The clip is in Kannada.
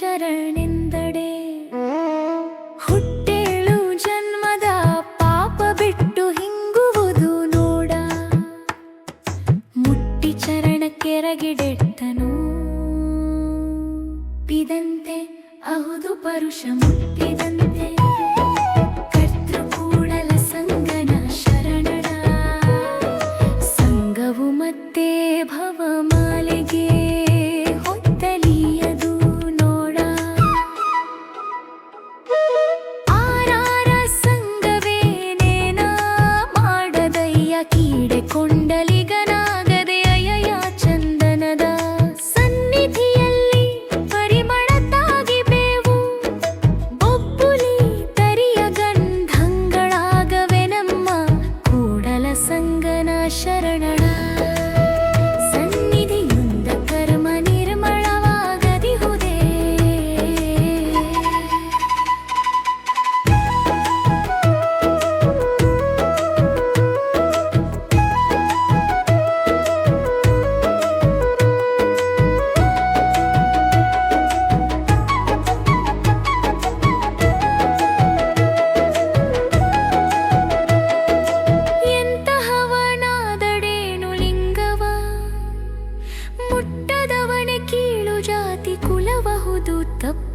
ಶರಣೆಂದಡೆ. ಹುಟ್ಟೇಳು ಜನ್ಮದ ಪಾಪ ಬಿಟ್ಟು ಹಿಂಗುವುದು ನೋಡ. ಮುಟ್ಟಿ ಚರಣ ಕೆರಗಿಡೆತ್ತನು. ಪಿದಂತೆ ಅಹುದು ಪರುಷ ಮುಟ್ಟಿದಂತೆ.